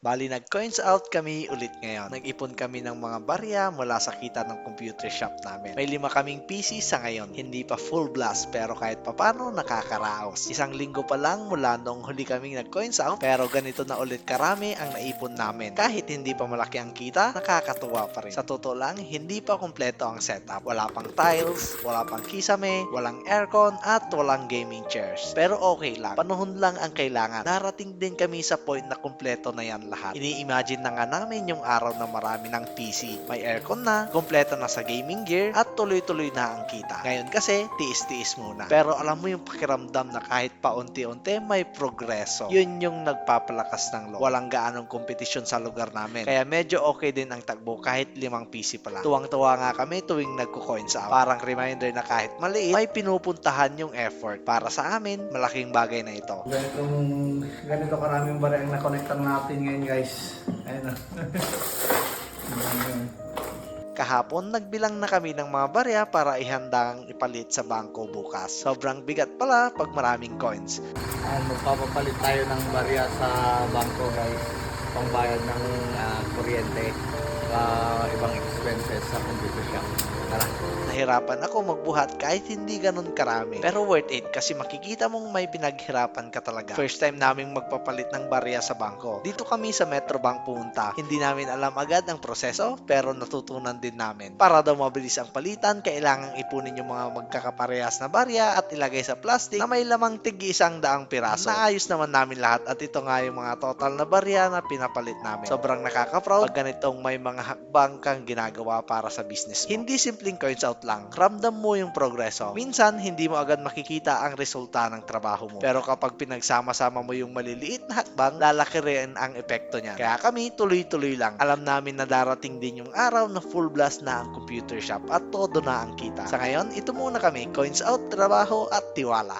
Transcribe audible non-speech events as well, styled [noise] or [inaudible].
Bali, nag-coins out kami ulit ngayon. Nag-ipon kami ng mga barya mula sa kita ng computer shop namin. May lima kaming PC sa ngayon. Hindi pa full blast pero kahit papano nakakaraos. Isang linggo pa lang mula nung huli kaming nag-coins out pero ganito na ulit karami ang naipon namin. Kahit hindi pa malaki ang kita, nakakatuwa pa rin. Sa totoo lang, hindi pa kumpleto ang setup. Wala pang tiles, wala pang kisame, walang aircon at walang gaming chairs. Pero okay lang. Panahon lang ang kailangan. Darating din kami sa point na kumpleto na yan lahat. Ini-imagine na nga namin yung araw na marami ng PC. May aircon na, kumpleto na sa gaming gear, at tuloy-tuloy na ang kita. Ngayon kasi, tiis-tiis muna. Pero alam mo yung pakiramdam na kahit paunti-unti may progreso. Yun yung nagpapalakas ng loob. Walang gaanong kompetisyon sa lugar namin. Kaya medyo okay din ang tagbo kahit limang PC pa lang. Tuwang-tuwa nga kami tuwing nagko-coins out. Parang reminder na kahit maliit, may pinupuntahan yung effort. Para sa amin, malaking bagay na ito. Ganitong, ganito karaming bari ang nakonektan natin ngayon guys. Ayun na. Ayan. [laughs] Kahapon, nagbilang na kami ng mga barya para ihandang ipalit sa bangko bukas. Sobrang bigat pala pag maraming coins. Ayan, magpapapalit tayo ng barya sa bangko guys. Pangbayad ng ah, kuryente. ah, ibang expenses sa computer shop. Tara. Nahirapan ako magbuhat kahit hindi ganun karami. Pero worth it kasi makikita mong may pinaghirapan ka talaga. First time naming magpapalit ng barya sa bangko. Dito kami sa Metrobank pumunta. Hindi namin alam agad ang proseso pero natutunan din namin. Para daw mabilis ang palitan, kailangang ipunin yung mga magkakaparehas na barya at ilagay sa plastic na may lamang tigi isang daang piraso. Naayos naman namin lahat at ito nga yung mga total na barya na pinapalit namin. Sobrang nakaka-proud pag ganitong may mga hakbang kang ginagawa para sa business mo. Hindi simpleng coins out lang. Ramdam mo yung progreso. Minsan, hindi mo agad makikita ang resulta ng trabaho mo. Pero kapag pinagsama-sama mo yung maliliit na hakbang, lalaki rin ang epekto niya. Kaya kami, tuloy-tuloy lang. Alam namin na darating din yung araw na full blast na ang computer shop at todo na ang kita. Sa ngayon, ito muna kami, coins out, trabaho at tiwala.